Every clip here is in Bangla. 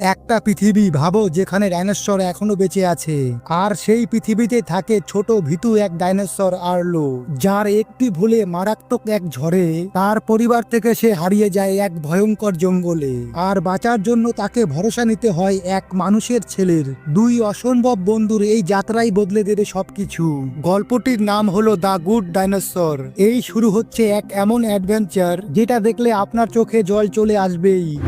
একটা পৃথিবী ভাবো যেখানে ডাইনোসর এখনও বেঁচে আছে। আর সেই পৃথিবীতে থাকে ছোট ভীতু এক ডাইনোসর আরলো, যার একটি ভুলে মারাত্মক এক ঝড়ে তার পরিবার থেকে সে হারিয়ে যায় এক ভয়ঙ্কর জঙ্গলে। আর বাঁচার জন্য তাকে ভরসা নিতে হয় এক মানুষের ছেলের। দুই অসম্ভব বন্ধুর এই যাত্রাই বদলে দেবে সবকিছু। গল্পটির নাম হলো দ্য গুড ডাইনোসর। এই শুরু হচ্ছে এক এমন অ্যাডভেঞ্চার যেটা দেখলে আপনার চোখে জল চলে আসবেই।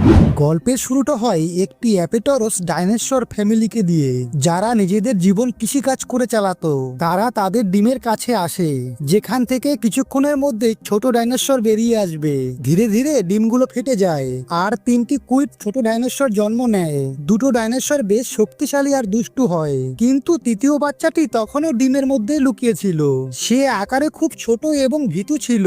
গল্পের শুরুটা হয় একটি অ্যাপেটরস ডাইনোসর ফ্যামিলিকে দিয়ে, যারা নিজেদের জীবন কৃষিকাজ করে চালাতো। তারা তাদের ডিমের কাছে আসে, যেখান থেকে কিছুক্ষণের মধ্যে ছোট ডাইনোসর বেরিয়ে আসবে। ধীরে ধীরে ডিমগুলো ফেটে যায়, আর তিনটি কুইট ছোট ডাইনোসর জন্ম নেয়। দুটো ডাইনোসর বেশ শক্তিশালী আর দুষ্টু হয়, কিন্তু তৃতীয় বাচ্চাটি তখনও ডিমের মধ্যে লুকিয়েছিল। সে আকারে খুব ছোট এবং ভীতু ছিল।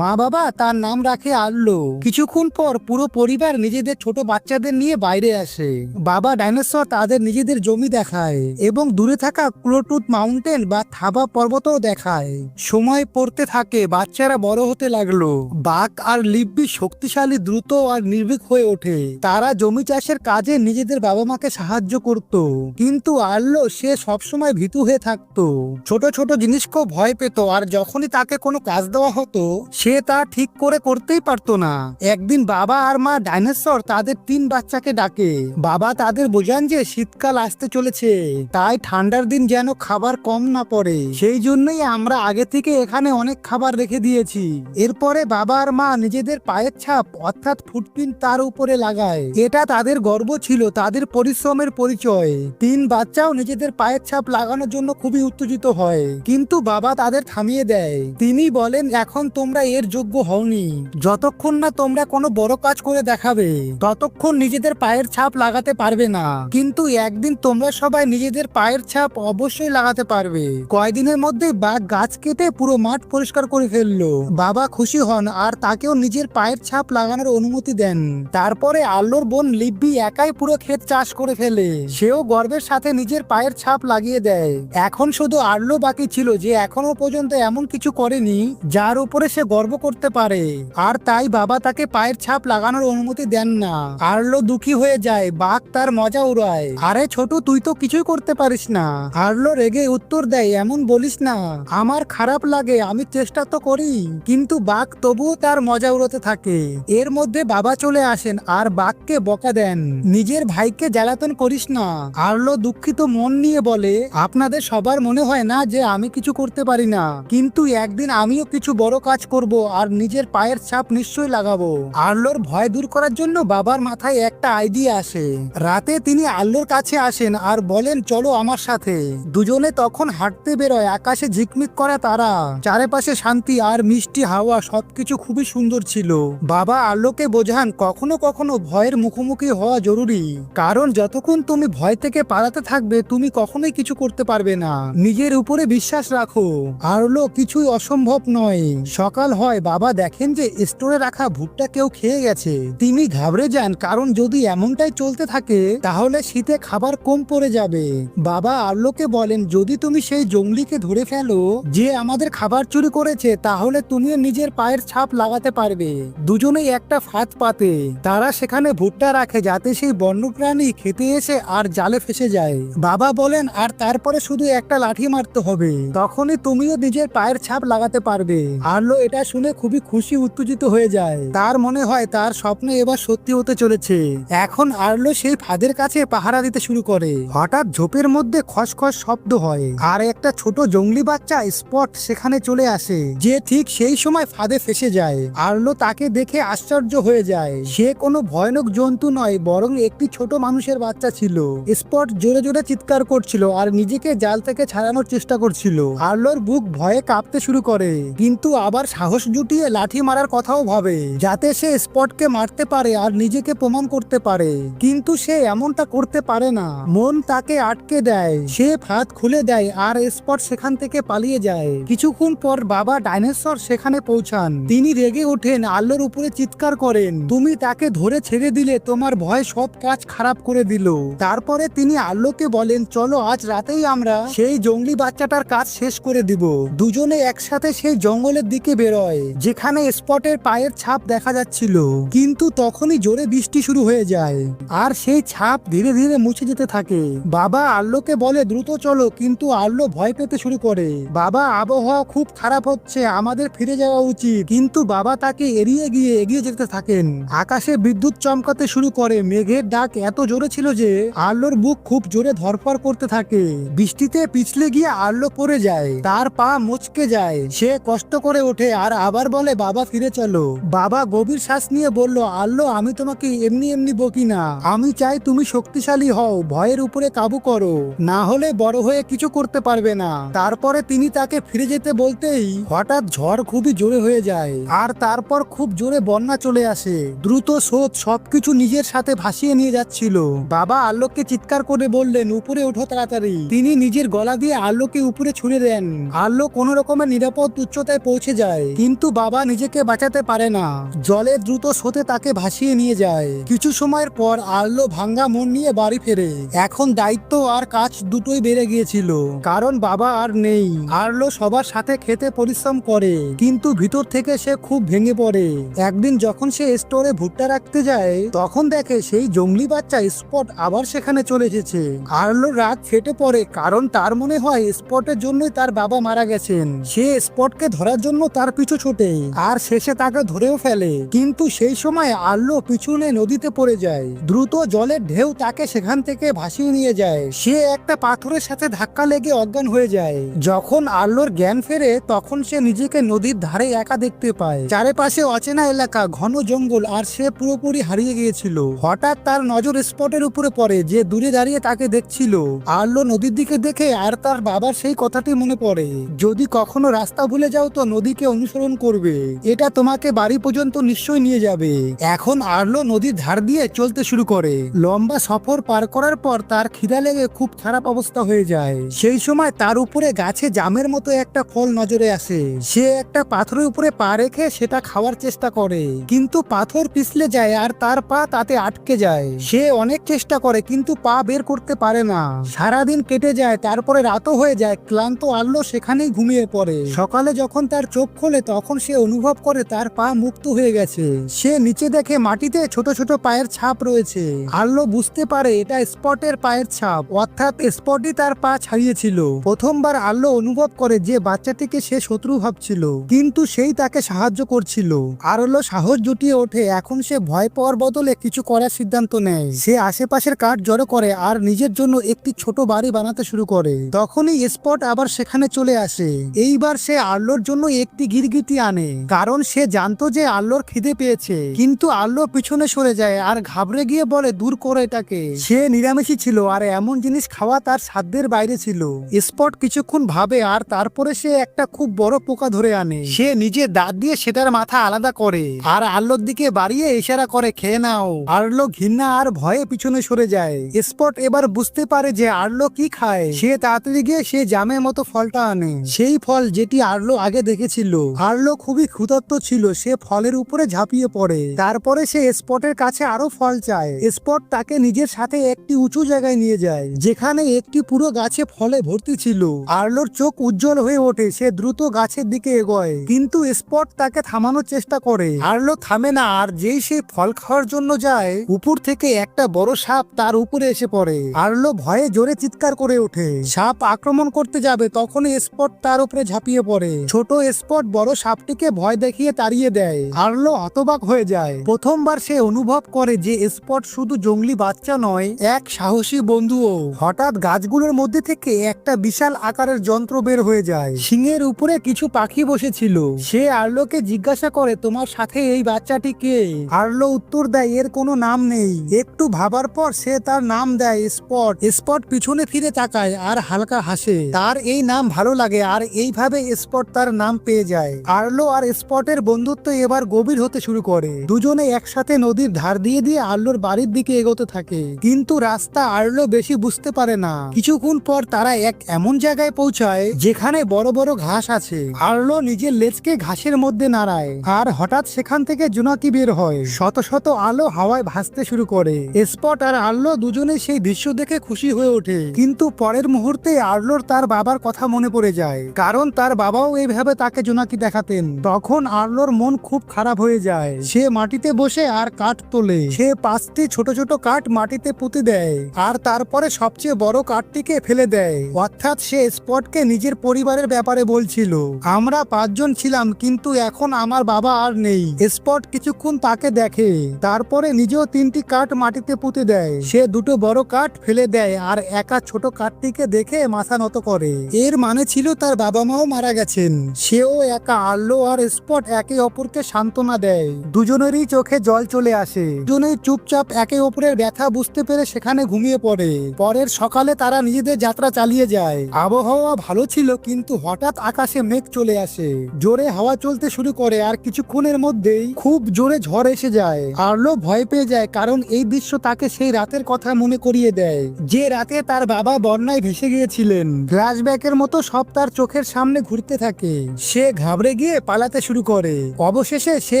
মা বাবা তার নাম রাখে আল্লো কিছুক্ষণ পর পুরো পরিবার নিজেদের ছোট বাচ্চাদের নিয়ে বাইরে আসে। বাবা ডাইনোসর তাদের নিজেদের জমি দেখায় এবং দূরে থাকা ক্লোটুথ মাউন্টেন বা থাবা পর্বতও দেখায়। সময় পড়তে থাকে, বাচ্চারা বড় হতে লাগল। বাঘ আর লিব্বি শক্তিশালী, দ্রুত আর নির্ভীক হয়ে ওঠে। তারা জমি চাষের কাজে নিজেদের বাবা মাকে সাহায্য করত। কিন্তু আল্লো সে সবসময় ভীতু হয়ে থাকতো। ছোট ছোট জিনিসকেও ভয় পেত আর যখনই তাকে কোনো কাজ দেওয়া হতো, সে তা ঠিক করে করতেই পারতো না। একদিন বাবা আর মা ডাইনোসর তাদের তিন বাচ্চাকে ডাকে। বাবা তাদের বোঝান যে শীতকাল আসতে চলেছে, তাই ঠান্ডার দিন যেন খাবার কম না পড়ে। সেই জন্যই আমরা আগে থেকে এখানে অনেক খাবার রেখে দিয়েছি। এরপরে বাবা আর মা নিজেদের পায়ের ছাপ, অর্থাৎ ফুটপ্রিন্ট তার উপরে লাগায়। এটা তাদের গর্ব ছিল, তাদের পরিশ্রমের পরিচয়। তিন বাচ্চাও নিজেদের পায়ের ছাপ লাগানোর জন্য খুবই উত্তেজিত হয়। কিন্তু বাবা তাদের থামিয়ে দেয়। তিনি বলেন, এখন তোমরা এর যোগ্য হওনি। যতক্ষণ না তোমরা কোনো বড় কাজ করে দেখাবে ততক্ষণ নিজেদের পায়ের ছাপ লাগাতে পারবে না। কিন্তু একদিন তোমরা সবাই নিজেদের পায়ের ছাপ অবশ্যই লাগাতে পারবে। কয়দিনের মধ্যে বাঘ গাছ কেটে পুরো মাঠ পরিষ্কার করে ফেলল। বাবা খুশি হন আর তাকেও নিজের পায়ের ছাপ লাগানোর অনুমতি দেন। তারপরে আল্লোর বোন লিব্বি একাই পুরো ক্ষেত চাষ করে ফেলে। সেও গর্বের সাথে নিজের পায়ের ছাপ লাগিয়ে দেয়। এখন শুধু আর্লো বাকি ছিল যে এখনও পর্যন্ত এমন কিছু করেনি, যার উপরে সে গর্ব করতে পারে। আর তাই বাবা তাকে পায়ের ছাপ লাগানোর অনুমতি দেন না। আর্লো দুঃখী হয়ে যায়, বাঘ তার মজা উড়ায়। আরে ছোট, তুই তো কিছুই করতে পারিস না। আর্লো রেগে উত্তর দেয়, এমন বলিস না। আমার খারাপ লাগে, আমি চেষ্টা তো করি। কিন্তু বাঘ তবুও তার মজা উড়াতে থাকে। এর মধ্যে বাবা চলে আসেন, আর বাঘকে বকা দেন, নিজের ভাইকে জ্বালাতন করিস না। আর্লো দুঃখিত মন নিয়ে বলে, আপনাদের সবার মনে হয় না যে আমি কিছু করতে পারি না। কিন্তু একদিন আমিও কিছু বড় কাজ করব, আর নিজের পায়ের ছাপ নিশ্চয়ই লাগাবো। আর্লোর ভয় দূর করার জন্য বাবার মাথায় একটা আইডিয়া আসে। রাতে তিনি আল্লোর কাছে আসেন আর বলেন, চলো আমার সাথে। দুজনে তখন হাঁটতে বেরোয়, আকাশে ঝিকমিক করা তারা। চারিপাশে শান্তি আর মিষ্টি হাওয়া সবকিছু খুবই সুন্দর ছিল। বাবা আল্লোকে বোঝান, কখনো কখনো ভয়ের মুখোমুখি হওয়া জরুরি। কারণ যতক্ষণ তুমি ভয় থেকে পালাতে থাকবে, তুমি কখনোই কিছু করতে পারবে না। নিজের উপরে বিশ্বাস রাখো। আরলো কিছুই অসম্ভব নয়। সকাল হয়, বাবা দেখেন যে, স্টোরে রাখা ভুট্টা কেউ খেয়ে গেছে। তিনি ঘাবড়ে যান, কারণ যদি এমনটাই চলতে থাকে, তাহলে শীতে খাবার কম পড়ে যাবে। বাবা আর্লোকে বলেন, যদি তুমি সেই জঙ্গলিকে ধরে ফেলো, যে আমাদের খাবার চুরি করেছে, তাহলে তুমিও নিজের পায়ের ছাপ লাগাতে পারবে। দুজনেই একটা ফাঁদ পাতে। তারা সেখানে ভুট্টা রাখে, যাতে সেই বন্যপ্রাণী খেতে এসে আর জালে ফেসে যায়। বাবা বলেন, আর তারপরে শুধু একটা লাঠি মারতে হবে। তখনই তুমিও নিজের পায়ের ছাপ লাগাতে পারবে। আর্লো এটা শুনে খুবই খুশি, উত্তেজিত হয়ে যায়। তার মনে হয়, তার স্বপ্ন এবার সত্যি হতে চলেছে। এখন আর্লো সেই ফাঁদের কাছে পাহারা দিতে শুরু করে। হঠাৎ ঝোপের মধ্যে খসখস শব্দ হয়। আর একটা ছোট জঙ্গলি বাচ্চা স্পট সেখানে চলে আসে, যে ঠিক সেই সময় ফাঁদে ফেসে যায়। আর্লো তাকে দেখে আশ্চর্য হয়ে যায়। সে কোনো ভয়ানক জন্তু নয়, বরং একটি ছোট মানুষের বাচ্চা ছিল। স্পট জোরে জোরে চিৎকার করছিল আর নিজেকে জাল থেকে ছাড়ানোর চেষ্টা করছিল। আর্লোর বুক ভয়ে কাঁপতে শুরু করে, কিন্তু আবার সাহস জুটিয়ে লাঠি মারার কথাও ভাবে, যাতে সে স্পটকে মারতে পারে আর নিজেকে প্রমাণ করতে পারে, কিন্তু সে এমনটা করতে পারে না। মন তাকে আটকে দেয়, সে ফাঁদ খুলে দেয় আর স্পট সেখান থেকে পালিয়ে যায়। কিছুক্ষণ পর বাবা ডাইনোসর সেখানে পৌঁছান। তিনি রেগে ওঠেন আল্লোর উপরে চিৎকার করেন, তুমি তাকে ধরে ছেড়ে দিলে তোমার ভয় সব কাজ খারাপ করে দিল। তারপরে তিনি আল্লোকে বলেন, চলো আজ রাতেই আমরা সেই জঙ্গলি বাচ্চাটার কাজ শেষ করে দিব। দুজনে একসাথে সেই জঙ্গলের দিকে বেরোয়, যেখানে স্পটের পায়ের ছাপ দেখা যাচ্ছিল। কিন্তু তখনই জোরে বৃষ্টি শুরু হয়ে যায়। আর সেই ছাপ ধীরে ধীরে মুছে যেতে থাকে। বাবা আল্লোকে বলে, দ্রুত চলো। কিন্তু আল্লো ভয় পেতে শুরু করে। বাবা, আবহাওয়া খুব খারাপ হচ্ছে, আমাদের ফিরে যাওয়া উচিত। কিন্তু বাবা তাকে এড়িয়ে গিয়ে এগিয়ে যেতে থাকেন। আকাশে বিদ্যুৎ চমকাতে শুরু করে। মেঘের ডাক এত জোরে ছিল যে আল্লোর বুক খুব জোরে ধরফর করতে থাকে। বৃষ্টিতে পিছলে গিয়ে আল্লো পড়ে যায়। তার পা মুচকে যায়। সে কষ্ট করে ওঠে আর আবার বলে, বাবা, ফিরে চলো। বাবা গভীর শ্বাস নিয়ে বলল, আল্লো, আমি তোমাকে এমনি এমনি বকি না আমি চাই তুমি শক্তিশালী হও, ভয়ের উপরে কাবু করো। না হলে বড় হয়ে কিছু করতে পারবে না। তারপরে তিনি তাকে ফিরে যেতে বলতেই হঠাৎ ঝড় খুবই জোরে হয়ে যায়। আর তারপর খুব জোরে বন্যা চলে আসে। দ্রুত স্রোত সবকিছু নিজের সাথে ভাসিয়ে নিয়ে যাচ্ছিল। বাবা আলোককে চিৎকার করে বললেন, উপরে ওঠো তাড়াতাড়ি। তিনি নিজের গলা দিয়ে আলোকে উপরে ছুড়ে দেন। আলো কোন রকমের নিরাপদ উচ্চতায় পৌঁছে যায়। কিন্তু বাবা নিজেকে বাঁচাতে পারে না। জলে দ্রুত স্রোতে তাকে ভাসিয়ে নিয়ে যায়। কিছু সময়ের পর আল্লো ভাঙ্গা মন নিয়ে বাড়ি ফেরে। এখন দায়িত্ব আর কাজ দুটোই বেড়ে গিয়েছিল। কারণ বাবা আর নেই। আর্লো সবার সাথে খেতে পরিশ্রম করে। কিন্তু ভিতর থেকে সে খুব ভেঙে পড়ে। একদিন যখন সে স্টোরে ভুট্টা রাখতে যায়, তখন দেখে সেই জঙ্গলি বাচ্চা স্পট আবার সেখানে চলে এসেছে। আর্লো রাগ ফেটে পড়ে, কারণ তার মনে হয় স্পটের জন্যই তার বাবা মারা গেছেন। সে স্পটকে ধরার জন্য তার পিছু ছোটে, আর শেষে তাকে ধরেও ফেলে। কিন্তু সেই সময় আল্লো পিছনে নদীতে পড়ে যায়। দ্রুত জলের ঢেউ তাকে সেখান থেকে ভাসিয়ে নিয়ে যায়। সে একটা পাথরের সাথে ধাক্কা লেগে অজ্ঞান হয়ে যায়। যখন আল্লোর জ্ঞান ফেরে, তখন সে নিজেকে নদীর ধারে একা দেখতে পায়। চারিপাশে অচেনা এলাকা, ঘন জঙ্গল, আর সে পুরোপুরি হারিয়ে গিয়েছিল। হঠাৎ তার নজর স্পটের উপরে পড়ে, যে দূরে দাঁড়িয়ে তাকে দেখছিল। আল্লো নদীর দিকে দেখে, আর তার বাবার সেই কথাটি মনে পড়ে। যদি কখনো রাস্তা ভুলে যাও তো নদীকে অনুসরণ করবে। এটা তোমাকে বাড়ি পর্যন্ত নিশ্চয়ই নিয়ে যাবে। এখন আর্লো নদীর ধার দিয়ে চলতে শুরু করে। লম্বা সফর পার করার পর তার খিদা লেগে খুব খারাপ অবস্থা হয়ে যায়। সেই সময় তার উপরে গাছে জামের মতো একটা ফল নজরে আসে। সে একটা পাথরের উপরে পা রেখে সেটা খাওয়ার চেষ্টা করে। কিন্তু পাথর পিছলে যায় আর তার পা তাতে আটকে যায়। সে অনেক চেষ্টা করে কিন্তু পা বের করতে পারে না। সারাদিন কেটে যায়, তারপরে রাতও হয়ে যায়, ক্লান্ত আল্লো সেখানেই ঘুমিয়ে পড়ে। সকালে যখন তার চোখ খোলে তখন সে অনুভব করে তার পা মুক্ত হয়ে গেছে। সে নিচে দেখে মাটিতে ছোট ছোট পায়ের ছাপ রয়েছে। আল্লো বুঝতে পারে এটা স্পটের পায়ের ছাপ, অর্থাৎ স্পটই তার পা ছাড়িয়েছিল। প্রথমবার আল্লো অনুভব করে যে বাচ্চাটিকে সে শত্রু ভাবছিল, কিন্তু সেই তাকে সাহায্য করছিল। আরলো সাহস জুটিয়ে ওঠে, এখন সে ভয় পাওয়ার বদলে কিছু করার সিদ্ধান্ত নেয়। সে আশেপাশের কাঠ জড়ো করে আর নিজের জন্য একটি ছোট বাড়ি বানাতে শুরু করে। তখনই স্পট আবার সেখানে চলে আসে। এইবার সে আল্লোর জন্য একটি গিরগিটি আনে, কারণ সে জানতো যে আল্লোর খিদে পেয়েছে। কিন্তু আল্লো পিছনে সরে যায় আর ঘাবড়ে গিয়ে বলে, দূর করে এটাকে। সে নিরামিষই ছিল আর এমন জিনিস খাওয়া তার সাধ্যের বাইরে ছিল। স্পট কিছুক্ষণ ভাবে আর তারপরে সে একটা খুব বড় পোকা ধরে আনে। সে নিজে দাঁত দিয়ে সেটার মাথা আলাদা করে আর আল্লোর দিকে বাড়িয়ে ইশারা করে, খেয়ে নাও। আর্লো ঘৃণা আর ভয়ে পিছনে সরে যায়। স্পট এবার বুঝতে পারে যে আর্লো কি খায়। সে তাড়াতাড়ি গিয়ে সে জামের মতো ফলটা আনে। সেই ফল যেটি আর্লো আগে দেখেছিল। আর্লো খুবই ক্ষুধার্ত ছিল। সে ফলের উপরে ঝাঁপিয়ে পড়ে। তারপরে সে স্পটের কাছে আরও ফল চায়। স্পট তাকে নিজের সাথে একটি উঁচু জায়গায় নিয়ে যায়, যেখানে একটি পুরো গাছে ফলে ভর্তি ছিল। আর্লোর চোখ উজ্জ্বল হয়ে ওঠে, সে দ্রুত গাছের দিকে এগোয়। কিন্তু স্পট তাকে থামানোর চেষ্টা করে। আর্লো থামে না, আর যেই সে ফল খাওয়ার জন্য যায়, উপর থেকে একটা বড় সাপ তার উপরে এসে পড়ে। আর্লো ভয়ে জোরে চিৎকার করে ওঠে। সাপ আক্রমণ করতে যাবে, তখনই স্পট তার উপরে ঝাঁপিয়ে পড়ে। ছোট স্পট বড় সাপটিকে ভয় দেখিয়ে তাড়িয়ে দেয়। আর্লো হতবাক হয়ে যায়। প্রথমবার সে অনুভব করে যে স্পট শুধু জঙ্গলি বাচ্চা নয়, এক সাহসী বন্ধুও। হঠাৎ গাছগুলোর মধ্যে থেকে একটা বিশাল আকারের যন্ত্র বের হয়ে যায়। সিংহের উপরে কিছু পাখি বসেছিল। সে আর্লোকে জিজ্ঞাসা করে, তোমার সাথে এই বাচ্চাটি কে? আর্লো উত্তর দেয়, এর কোনো নাম নেই। একটু ভাবার পর সে তার নাম দেয় স্পট। স্পট পিছনে ফিরে তাকায় আর হালকা হাসে। তার এই নাম ভালো লাগে আর এইভাবে স্পট তার নাম পেয়ে যায়। আর্লো আর স্পটের বন্ধুত্ব এবার গভীর হতে শুরু করে। দুজনে একসাথে নদীর ধার দিয়ে দিয়ে আর্লোর বাড়ির দিকে এগোতে থাকে। কিন্তু রাস্তা আর্লো বেশি বুঝতে পারে না। কিছুক্ষণ পর তারা এক এমন জায়গায় পৌঁছায়, যেখানে বড় বড় ঘাস আছে। আর্লো নিজের লেজকে ঘাসের মধ্যে নাড়ায়। আর হঠাৎ সেখান থেকে জোনাকি বের হয়। শত শত আলো হাওয়ায় ভাসতে শুরু করে। স্পট আর আর্লো দুজনে সেই দৃশ্য দেখে খুশি হয়ে ওঠে। কিন্তু পরের মুহূর্তে আর্লোর তার বাবার কথা মনে পড়ে যায়। কারণ তার বাবাও এইভাবে তাকে জোনাকি দেখাতেন। তখন আর্লোর মন খুব খারাপ হয়ে যায়। সে মাটিতে বসে আর কাঠ তোলে। সে পাঁচটি ছোট ছোট কাঠ মাটিতে পুঁতে দেয় আর তারপরে সবচেয়ে বড় কাঠটিকে ফেলে দেয়। অর্থাৎ সে স্পটকে নিজের পরিবারের ব্যাপারে বলছিল, আমরা পাঁচজন ছিলাম, কিন্তু এখন আমার বাবা আর নেই। স্পট কিছুক্ষণ তাকে দেখে, তারপরে নিজেও তিনটি কাঠ মাটিতে পুঁতে দেয়। সে দুটো বড় কাঠ ফেলে দেয় আর একা ছোট কাঠটিকে দেখে মাথা নত করে। এর মানে ছিল তার বাবা মাও মারা গেছেন। সেও একা আল্লো আর স্পট একে অপরকে সান্ত্বনা দেয়। দুজনেরই চোখে জল চলে আসে। দুজনেই চুপচাপ একে অপরের ব্যথা বুঝতে পেরে সেখানে ঘুমিয়ে পড়ে। পরের সকালে তারা নিজেদের যাত্রা চালিয়ে যায়। আবহাওয়া ভালো ছিল কিন্তু হঠাৎ আকাশে মেঘ চলে আসে। জোরে হাওয়া চলতে শুরু করে আর কিছুক্ষণের মধ্যেই খুব জোরে ঝড় এসে যায়। আর্লো ভয় পেয়ে যায় কারণ এই দৃশ্য তাকে সেই রাতের কথা মনে করিয়ে দেয়। যে রাতে তার বাবা বন্যায় ভেসে গিয়েছিলেন। ফ্ল্যাশব্যাকের মতো সব তার চোখের সামনে ঘুরতে থাকে। সে ঘাবড়ে গিয়ে পালাতে শুরু করে। অবশেষে সে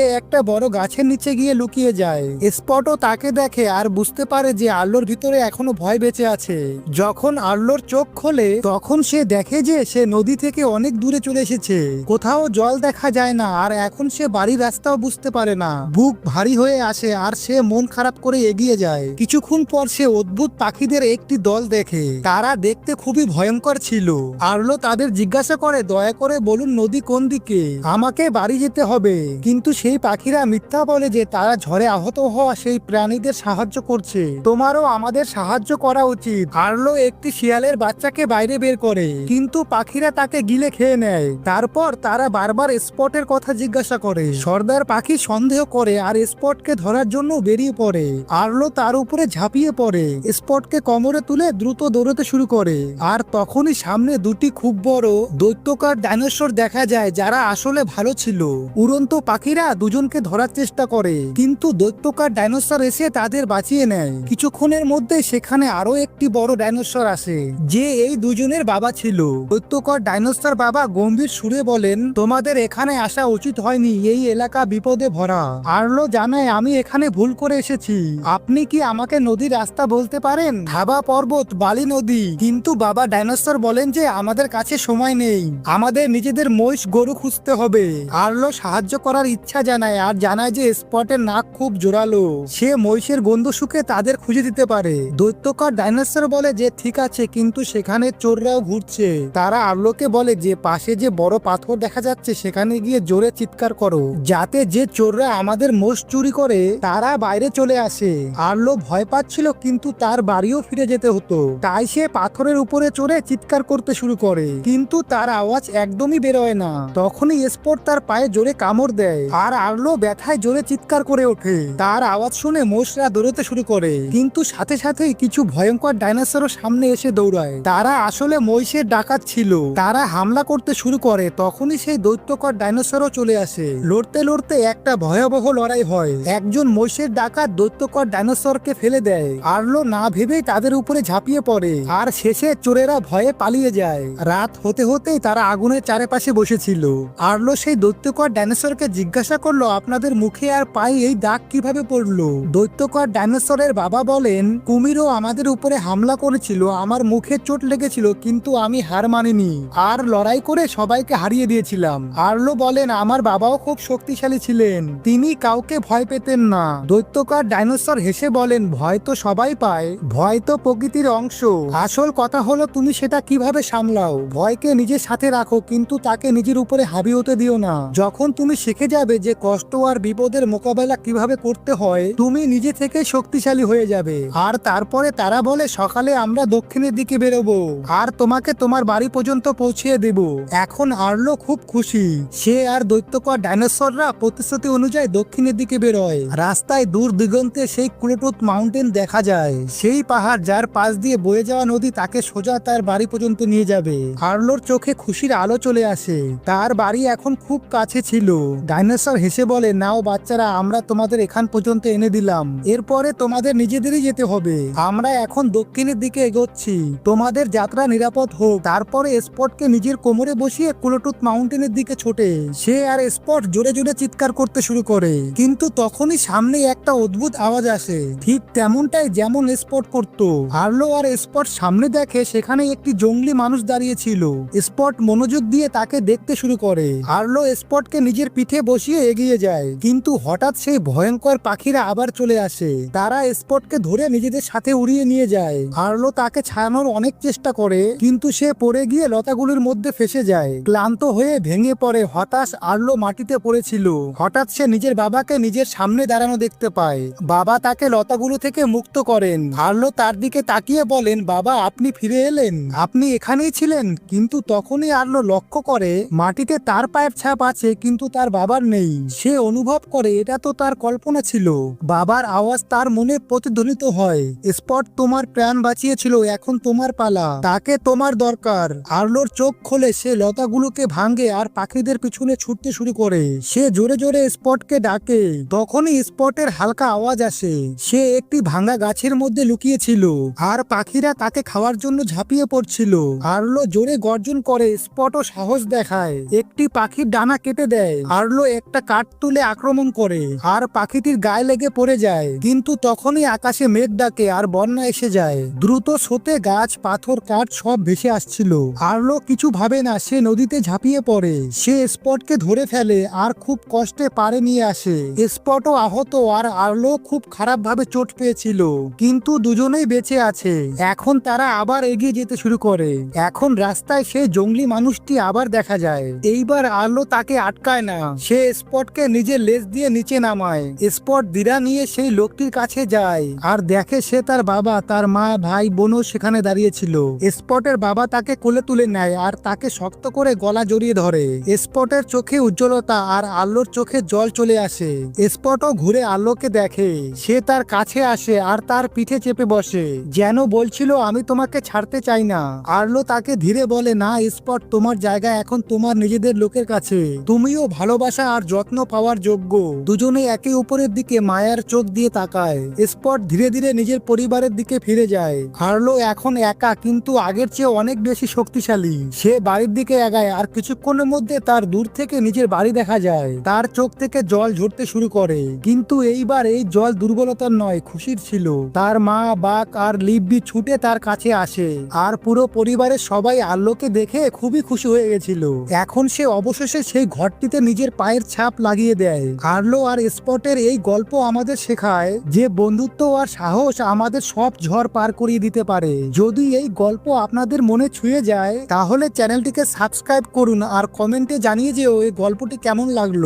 একটা বড় গাছের নিচে গিয়ে লুকিয়ে যায়। স্পটও তাকে দেখে আর বুঝতে পারে যে আল্লোর ভিতরে এখনও ভয় বেঁচে আছে। যখন আল্লোর চোখ খোলে, তখন সে দেখে যে সে নদী থেকে অনেক দূরে চলে এসেছে। কোথাও জল দেখা যায় না, আর এখন সে বাড়ির রাস্তাও বুঝতে পারে না। বুক ভারী হয়ে আসে, আর সে মন খারাপ করে এগিয়ে যায়। কিছুক্ষণ পর সে অদ্ভুত পাখিদের একটি দল দেখে। তারা দেখতে খুবই ভয়ঙ্কর ছিল। আর্লো তাদের জিজ্ঞাসা করে, দয়া করে বলুন নদী কোন দিকে? আমাকে বাড়ি যেতে হবে। কিন্তু সেই পাখিরা মিথ্যা বলে যে তারা ঝড়ে আহত হওয়া সেই প্রাণীদের সাহায্য করছে। তোমারও আমাদের সাহায্য করা উচিত। আর্লো একটি শিয়ালের বাচ্চাকে বাইরে বের করে, কিন্তু পাখিরা তাকে গিলে খেয়ে নেয়। তারপর তারা বারবার স্পটের কথা জিজ্ঞাসা করে। সর্দার পাখি সন্দেহ করে আর স্পটকে ধরার জন্য বেরিয়ে পড়ে। আর্লো তার উপরে ঝাঁপিয়ে পড়ে। স্পটকে কোমরে তুলে দ্রুত দৌড়তে শুরু করে। আর তখনই সামনে দুটি খুব বড় দৈত্যকার ডাইনোসর দেখা যায়, যারা আসলে ভালো ছিল। উড়ন্ত পাখিরা দুজনকে ধরার চেষ্টা করে। কিন্তু দৈত্যকার ডাইনোসর এসে তাদের বাঁচিয়ে নেয়। কিছুক্ষণের মধ্যে সেখানে আরও একটি বড় ডাইনোসর আসে, যে এই দুজনের বাবা ছিল। দৈত্যকর ডাইনোসর বাবা গম্ভীর সুরে বলেন, তোমাদের এখানে আসা উচিত হয়নি, এই এলাকা বিপদে ভরা। আর্লো জানায়, আমি এখানে ভুল করে এসেছি। আপনি কি আমাকে নদীর রাস্তা বলতে পারেন? ধাবা পর্বত, বালি নদী। কিন্তু বাবা ডাইনোসর বলেন যে, আমাদের কাছে সময় নেই। আমাদের নিজেদের মহিষ গরু খুঁজতে হবে। আর্লো সাহায্য করার ইচ্ছা জানায়, আর জানায় যে, স্পটের নাক খুব জোরালো। সে মহিষের গন্ধ শুকে তাদের খুঁজে দিতে পারে। দৈত্যকার ডাইনোসর বলে যে, ঠিক আছে, কিন্তু সেখানে চোররাও ঘুরছে। তারা আর্লোকে বলে যে, পাশে যে বড় পাথর দেখা যাচ্ছে, সেখানে গিয়ে জোরে চিৎকার করো। যাতে যে চোররা আমাদের মোষ চুরি করে, তারা বাইরে চলে আসে। আর্লো ভয় পাচ্ছিল, কিন্তু তার বাড়িও ফিরে যেতে হতো। তাই সে পাথরের উপরে চড়ে চিৎকার করতে শুরু করে। কিন্তু তার আওয়াজ একদমই বেরোয় না। তখনই স্পট তার পায়ে জোরে কামড় দেয়। আর আর্লো ব্যথায় জোরে চিৎকার করে ওঠে। তার আওয়াজ শুনে মোষরা দৌড়তে শুরু করে। কিন্তু সাথে সাথেই কিছু ভয়ঙ্কর ডাইনোসরও সামনে এসে দৌড়ায়। তারা আসলে মহিষের ডাকাত ছিল। তারা হামলা করতে শুরু করে, তখনই সেই দৈত্যকর ডাইনোসরও চলে আসে। লড়তে লড়তে একটা ভয়াবহ লড়াই হয়। একজন মহিষের ডাকাত দৈত্যকর ডাইনোসরকে ফেলে দেয়। আর্লো না ভেবেই তাদের উপরে ঝাঁপিয়ে পড়ে। আর শেষে চোরেরা ভয়ে পালিয়ে যায়। রাত হতে হতেই তারা আগুনের চারিপাশে বসেছিল। আর্লো সেই দৈত্যকর ডাইনোসরকে জিজ্ঞাসা করল, আপনাদের মুখে আর পায়ে এই দাগ কীভাবে পড়ল? দৈত্যকর ডাইনোসরের বাবা বলেন, কুমিরও আমাদের উপরে হামলা করেছিল, আমার মুখে চোট লেগেছিল, কিন্তু আমি হার মানিনি। আর লড়াই করে সবাইকে হারিয়ে দিয়েছিলাম। আর্লো বলেন, আমার বাবাও খুব শক্তিশালী ছিলেন। তিনি কাউকে ভয় পেতেন না। দৈত্যকার ডাইনোসর হেসে বলেন, ভয় তো সবাই পায়, ভয় তো প্রকৃতির অংশ। আসল কথা হলো, তুমি সেটা কীভাবে সামলাও? ভয়কে নিজের সাথে রাখো, কিন্তু তাকে নিজের উপরে হাবি হতে দিও না। যখন তুমি শিখে যাবে যে কষ্ট আর বিপদের মোকাবেলা কীভাবে করতে হয়, তুমি নিজে থেকে শক্তিশালী হয়ে যাবে। আর তারপরে তারা বলে, সকালে আমরা দক্ষিণের দিকে বেরোবো। আর তোমাকে তোমার বাড়ি পর্যন্ত পৌঁছিয়ে দেব। এখন আর্লো খুব খুশি। সে আর দৈত্যকর ডাইনোসররা প্রতিশ্রুতি অনুযায়ী দক্ষিণের দিকে বেরোয়। রাস্তায় দূর দিগন্তে সেই কুলেটুত মাউন্টেন দেখা যায়। সেই পাহাড় যার পাশ দিয়ে বয়ে যাওয়া নদী তাকে সোজা তার বাড়ি পর্যন্ত নিয়ে যাবে। আর্লোর চোখে খুশির আলো চলে আসে। তার বাড়ি এখন খুব কাছে ছিল। ডাইনোসর হেসে বলে, নাও বাচ্চারা, আমরা তোমাদের এখান পর্যন্ত এনে দিলাম। এরপরে তোমাদের নিজেদেরই যেতে হবে। আমরা এখন দক্ষিণের দিকে এগোচ্ছি। তোমাদের যাত্রা নিরাপদ হোক। তারপরে স্পটকে নিজের কোমরে বসিয়ে কুলোটুত মাউন্টেনের দিকে ছোটে। সে আর স্পট জোরে জোরে চিৎকার করতে শুরু করে। কিন্তু তখনই সামনে একটা অদ্ভুত আওয়াজ আসে। ঠিক তেমনটাই যেমন স্পট করত। আর্লো আর স্পট সামনে দেখে সেখানে একটি জঙ্গলি মানুষ দাঁড়িয়ে ছিল। স্পট মনোযোগ দিয়ে তাকে দেখতে শুরু করে। আর্লো স্পটকে নিজের পিঠে বসিয়ে এগিয়ে যায়। কিন্তু হঠাৎ সেই ভয়ঙ্কর পাখিরা আবার চলে আসে। তারা স্পটকে ধরে নিজেদের সাথে উড়িয়ে নিয়ে যায়। আর্লো তাকে ছাড়ানোর অনেক চেষ্টা করে, কিন্তু সে পড়ে গিয়ে লতাগুলির মধ্যে ফেসে যায়। ক্লান্ত হয়ে ভেঙে পড়ে, হতাশ আর্লো মাটিতে পড়েছিল। হঠাৎ সে নিজের বাবাকে নিজের সামনে দাঁড়ানো দেখতে পায়। বাবা তাকে লতাগুলো থেকে মুক্ত করেন। আর্লো তার দিকে তাকিয়ে বলেন, বাবা, আপনি ফিরে এলেন। আপনি এখানেই ছিলেন, কিন্তু তখনই আর্লো লক্ষ্য করে, মাটিতে তার পায়ের ছাপ আছে, কিন্তু তার বাবার নেই। সে অনুভব করে, এটা তো তার কল্পনা ছিল। বাবার আওয়াজ তার মনে প্রতিধ্বনিত হয়। স্পট তোমার প্রাণ বাঁচিয়েছিল, এখন তোমার পালা। তাকে তোমার দরকার। আর্লোর চোখ খোলে, সে লতাগুলোকে ভাঙে আর পাখিদের পিছনে ছুটতে শুরু করে। সে জোরে জোরে স্পটকে ডাকে। তখনই স্পটের হালকা আওয়াজ আসে। সে একটি ভাঙা গাছের মধ্যে লুকিয়েছিল আর পাখিরা তাকে খাওয়ার জন্য ঝাঁপিয়ে পড়ছিল। আর্লো জোরে গর্জন করে, স্পটও সাহস দেখায়। একটি পাখির ডানা কেটে দেয়। আর্লো একটা কাঠ তুলে আক্রমণ করে। আর পাখিটির গায়ে লেগে পড়ে যায়। কিন্তু তখনই আকাশে মেঘ ডাকে আর বন্যা এসে যায়। দ্রুত স্রোতে গাছ, পাথর, কাঠ সব ভেসে আসছিল। আর্লো কিছু ভাবে না, সে নদীতে ঝাঁপিয়ে পড়ে। সে স্পটকে ধরে ফেলে আর খুব কষ্টে পারে নিয়ে আসে। স্পটও আহত আর আর্লো খুব খারাপ ভাবে চোট পেয়েছিল। কিন্তু দুজনেই বেঁচে আছে। এখন তারা আবার এগিয়ে যেতে শুরু করে। এখন রাস্তায় সে জঙ্গলি মানুষটি আবার দেখা যায়। এইবার আর্লো তাকে আটকায় না। সে স্পটকে নিজের লেজ দিয়ে নিচে নামায়। স্পট দিরা নিয়ে সেই লোকটির কাছে যায়। আর দেখে সে তার বাবা, তার মা, ভাই, বোনও সেখানে দাঁড়িয়েছিল স্পটের বাবা তাকে কোলে তুলে নেয় আর তাকে শক্ত করে গলা জড়িয়ে ধরে। স্পটের চোখে উজ্জ্বলতা আর আল্লোর চোখে জল চলে আসে। স্পটও ঘুরে আল্লোকে দেখে, সে তার কাছে আসে আর তার পিঠে চেপে বসে। যেন বলছিল, আমি তোমাকে ছাড়তে চাই না। আর্লো তাকে ধীরে বলে, না স্পট তোমার জায়গা এখন তোমার নিজেদের লোকের কাছে। তুমিও ভালোবাসা আর যত্ন পাওয়ার যোগ্য। দুজনে একে অপরের দিকে মায়ার চোখ দিয়ে তাকায়। স্পট ধীরে ধীরে নিজের পরিবারের দিকে ফিরে যায়। আর্লো এখন একা, কিন্তু আগের চেয়ে অনেক বেশি শক্তিশালী। সে বাড়ির দিকে এগায় আর কিছুক্ষণের মধ্যে তার দূর থেকে নিজের বাড়ি দেখা যায়। তার চোখ থেকে জল ঝরতে শুরু করে। কিন্তু এইবার এই জল দুর্বলতার নয়, খুশির ছিল। তার মা বাক আর লিব্বি ছুটে তার কাছে আসে। আর পুরো পরিবারের সবাই আল্লোকে দেখে খুবই খুশি হয়ে গেছিল। এখন সে অবশেষে সেই ঘরটিতে নিজের পায়ের ছাপ লাগিয়ে দেয়। আর্লো আর স্পটের এই গল্প আমাদের শেখায় যে বন্ধুত্ব আর সাহস আমাদের সব ঝড় পার করিয়ে দিতে পারে। যদি এই গল্প আপনাদের মনে ছুঁয়ে যায়, তাহলে চ্যানেলটিকে সাবস্ক্রাইব করুন আর কমেন্টে জানিয়ে যেও এই গল্পটি কেমন লাগল।